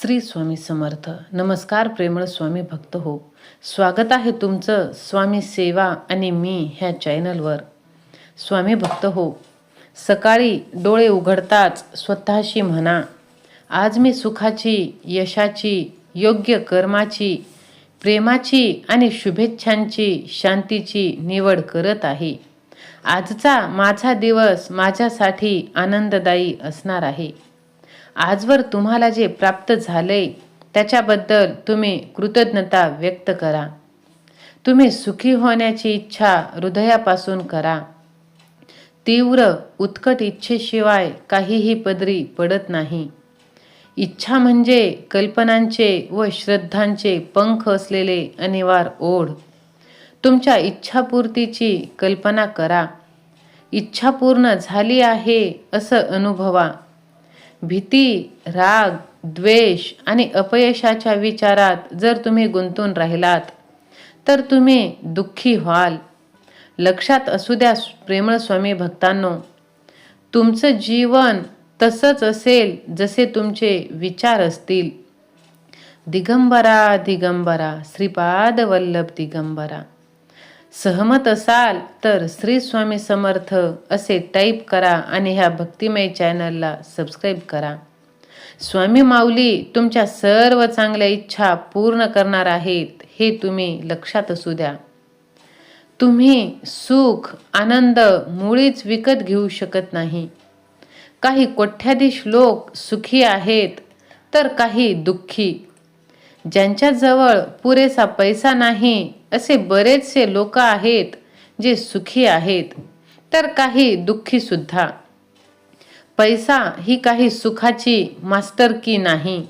श्री स्वामी समर्थ. नमस्कार प्रेमळ स्वामी भक्त हो. स्वागत आहे तुमचं स्वामी सेवा आणि मी ह्या चॅनलवर. स्वामी भक्त हो सकाळी डोळे उघडताच स्वतःशी म्हणा आज मी सुखाची यशाची योग्य कर्माची प्रेमाची आणि शुभेच्छांची शांतीची निवड करत आहे. आजचा माझा दिवस माझ्यासाठी आनंददायी असणार आहे. आजवर तुम्हाला जे प्राप्त झालंय त्याच्याबद्दल तुम्ही कृतज्ञता व्यक्त करा. तुम्ही सुखी होण्याची इच्छा हृदयापासून करा. तीव्र उत्कट इच्छेशिवाय काहीही पदरी पडत नाही. इच्छा म्हणजे कल्पनांचे व श्रद्धांचे पंख असलेले अनिवार ओढ. तुमच्या इच्छापूर्तीची कल्पना करा. इच्छा पूर्ण झाली आहे असं अनुभवा. भीती राग द्वेष आणि अपयशाच्या विचारात जर तुम्ही गुंतून राहिलात तर तुम्ही दुःखी व्हाल. लक्षात असू द्या प्रेमळ स्वामी भक्तांनो तुमचं जीवन तसंच असेल जसे तुमचे विचार असतील. दिगंबरा दिगंबरा श्रीपाद वल्लभ दिगंबरा. सहमत असाल तर श्री स्वामी समर्थ असे टाईप करा आणि ह्या भक्तिमय चॅनलला सबस्क्राईब करा. स्वामी माऊली तुमच्या सर्व चांगल्या इच्छा पूर्ण करणार आहेत हे तुम्ही लक्षात असू द्या. तुम्ही सुख आनंद मुळीच विकत घेऊ शकत नाही. काही कोठ्याधीश लोक सुखी आहेत तर काही दुःखी. ज्यांच्याजवळ पुरेसा पैसा नाही असे बरेचसे लोक आहेत जे सुखी आहेत. तर काही दुःखी सुद्धा. पैसा ही काही सुखाची मास्टर की नाही.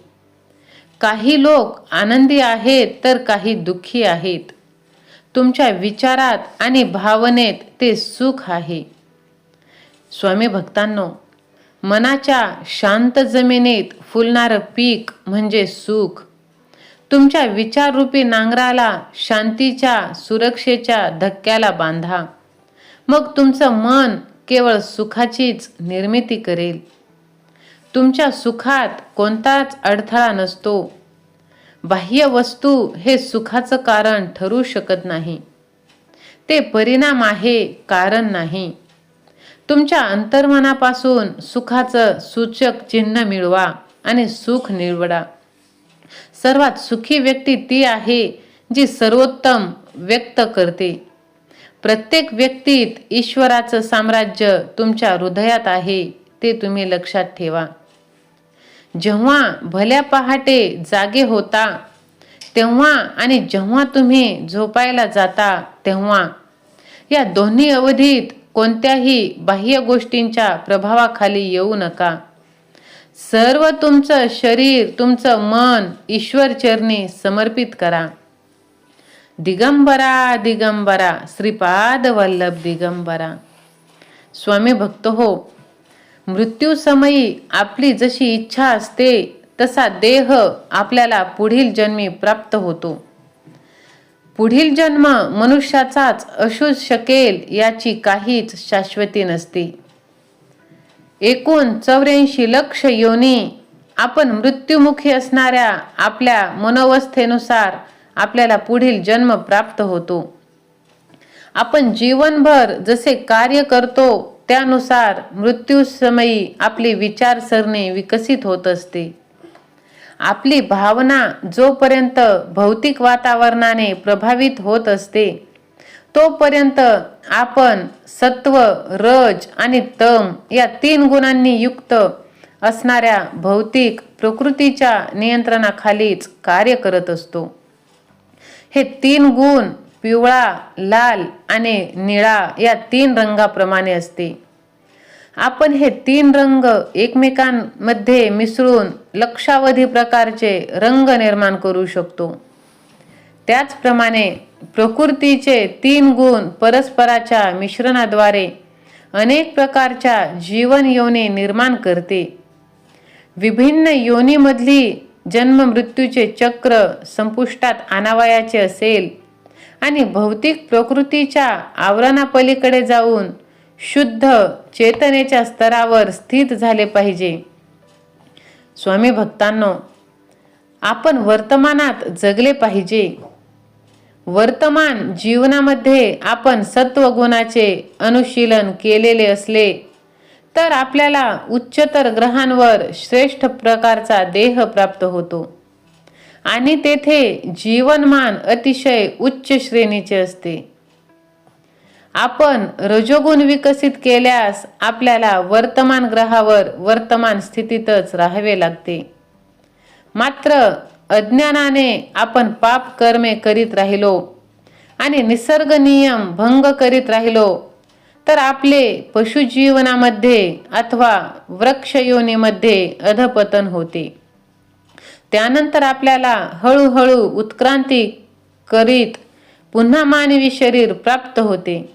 काही लोक आनंदी आहेत तर काही दुःखी आहेत. तुमच्या विचारात आणि भावनेत ते सुख आहे. स्वामी भक्तांनो मनाच्या शांत जमिनीत फुलणारं पीक म्हणजे सुख. तुमच्या विचाररूपी नांगराला शांतीच्या सुरक्षेच्या धक्क्याला बांधा. मग तुमचं मन केवळ सुखाचीच निर्मिती करेल. तुमच्या सुखात कोणताच अडथळा नसतो. बाह्य वस्तू हे सुखाचं कारण ठरू शकत नाही. ते परिणाम आहे कारण नाही. तुमच्या अंतर्मनापासून सुखाचं सूचक चिन्ह मिळवा आणि सुख निवडा सर्वात सुखी व्यक्ती ती आहे जी सर्वोत्तम व्यक्त करते. प्रत्येक व्यक्तीत ईश्वराचं साम्राज्य तुमच्या हृदयात आहे ते तुम्ही लक्षात ठेवा. जेव्हा भल्या पहाटे जागे होता तेव्हा आणि जेव्हा तुम्ही झोपायला जाता तेव्हा या दोन्ही अवधीत कोणत्याही बाह्य गोष्टींच्या प्रभावाखाली येऊ नका. सर्व तुमचं शरीर तुमचं मन ईश्वर चरणी समर्पित करा. दिगंबरा दिगंबरा श्रीपाद वल्लभ दिगंबरा. स्वामी भक्त हो मृत्यूसमयी आपली जशी इच्छा असते तसा देह आपल्याला पुढील जन्मी प्राप्त होतो. पुढील जन्म मनुष्याचाच असू शकेल याची काहीच शाश्वती नसते. एकूण चौऱ्याऐंशी लक्ष योनी आपण मृत्युमुखी असणाऱ्या आपल्या मनोवस्थेनुसार आपल्याला पुढील जन्म प्राप्त होतो. आपण जीवनभर जसे कार्य करतो त्यानुसार मृत्यूसमयी आपली विचारसरणी विकसित होत असते. आपली भावना जोपर्यंत भौतिक वातावरणाने प्रभावित होत असते तोपर्यंत आपण सत्व रज आणि तम या तीन गुणांनी युक्त असणाऱ्या भौतिक प्रकृतीच्या नियंत्रणाखालीच कार्य करत असतो. हे तीन गुण पिवळा लाल आणि निळा या तीन रंगाप्रमाणे असते. आपण हे तीन रंग एकमेकांमध्ये मिसळून लक्षावधी प्रकारचे रंग निर्माण करू शकतो. त्याचप्रमाणे प्रकृतीचे तीन गुण परस्पराच्या मिश्रणाद्वारे अनेक प्रकारच्या जीवन योनी निर्माण करते. विभिन्न योनीमधली जन्म मृत्यूचे चक्र संपुष्टात आणावयाचे असेल आणि भौतिक प्रकृतीच्या आवरणापलीकडे जाऊन शुद्ध चेतनेच्या स्तरावर स्थित झाले पाहिजे. स्वामी भक्तांनो आपण वर्तमानात जगले पाहिजे. वर्तमान जीवनामध्ये आपण सत्वगुणाचे अनुशीलन केलेले असले तर आपल्याला उच्चतर ग्रहांवर श्रेष्ठ प्रकारचा देह प्राप्त होतो. आणि तेथे जीवनमान अतिशय उच्च श्रेणीचे असते. आपण रजोगुण विकसित केल्यास आपल्याला वर्तमान ग्रहावर वर्तमान स्थितीतच राहावे लागते. मात्र अज्ञानाने आपण पाप कर्मे करीत राहिलो आणि निसर्ग नियम भंग करीत राहिलो तर आपले पशुजीवनामध्ये अथवा वृक्षयोनीमध्ये अधपतन होते. त्यानंतर आपल्याला हळूहळू उत्क्रांती करीत पुन्हा मानवी शरीर प्राप्त होते.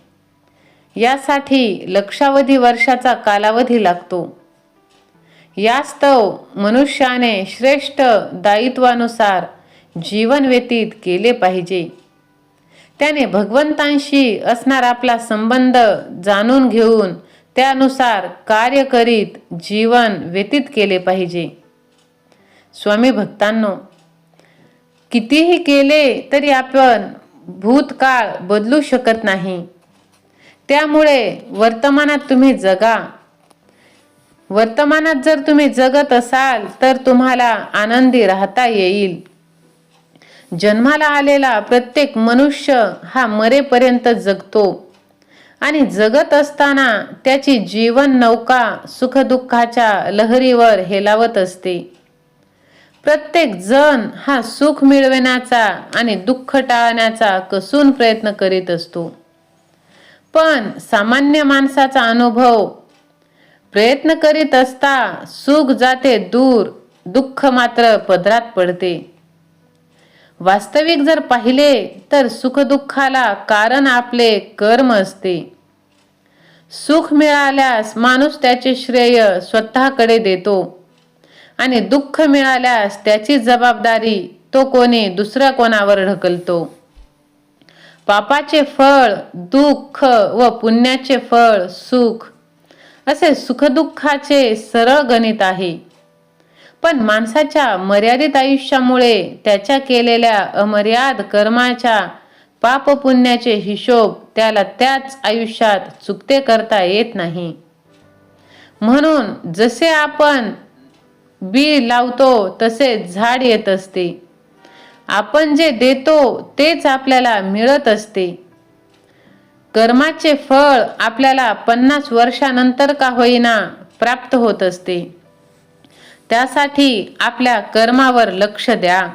यासाठी लक्षावधी वर्षाचा कालावधी लागतो. यास्तव मनुष्याने श्रेष्ठ दायित्वानुसार जीवन व्यतीत केले पाहिजे. त्याने भगवंतांशी असणार आपला संबंध जाणून घेऊन त्यानुसार कार्य करीत जीवन व्यतीत केले पाहिजे. स्वामी भक्तांनो कितीही केले तरी आपण भूतकाळ बदलू शकत नाही. त्यामुळे वर्तमानात तुम्ही जगा. वर्तमानात जर तुम्ही जगत असाल तर तुम्हाला आनंदी राहता येईल. जन्माला आलेला प्रत्येक मनुष्य हा मरेपर्यंत जगतो. आणि जगत असताना त्याची जीवन नौका सुखदुःखाच्या लहरीवर हेलावत असते. प्रत्येक जण हा सुख मिळविण्याचा आणि दुःख टाळण्याचा कसून प्रयत्न करीत असतो. पण सामान्य माणसाचा अनुभव प्रयत्न करीत असता सुख जाते दूर दुःख मात्र पदरात पडते. वास्तविक जर पाहिले तर सुखदुःखाला कारण आपले कर्म असते. सुख मिळाल्यास माणूस त्याचे श्रेय स्वतःकडे देतो आणि दुःख मिळाल्यास त्याची जबाबदारी तो कोणी दुसऱ्या कोणावर ढकलतो. पापाचे फळ दुःख व पुण्याचे फळ सुख असे सुखदुःखाचे सरळ गणित आहे. पण माणसाच्या मर्यादित आयुष्यामुळे त्याच्या केलेल्या अमर्याद कर्माच्या पाप पुण्याचे हिशोब त्याला त्याच आयुष्यात चुकते करता येत नाही. म्हणून जसे आपण बी लावतो तसे झाड येत असते. आपण जे देतो तेच आपल्याला मिळत असते. कर्माचे फळ आपल्याला पन्नास वर्षानंतर का होईना प्राप्त होत असते. त्यासाठी आपल्या कर्मावर लक्ष द्या.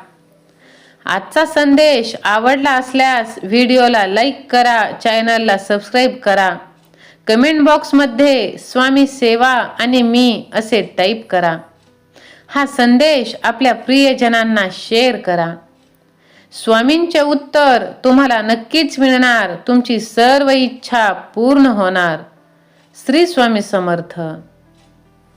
आजचा संदेश आवडला असल्यास व्हिडिओला लाईक करा चॅनलला सबस्क्राईब करा. कमेंट बॉक्समध्ये स्वामी सेवा आणि मी असे टाईप करा. हा संदेश आपल्या प्रियजनांना शेअर करा. स्वामींचे उत्तर तुम्हाला नक्कीच मिळणार. तुमची सर्व इच्छा पूर्ण होणार. श्री स्वामी समर्थ.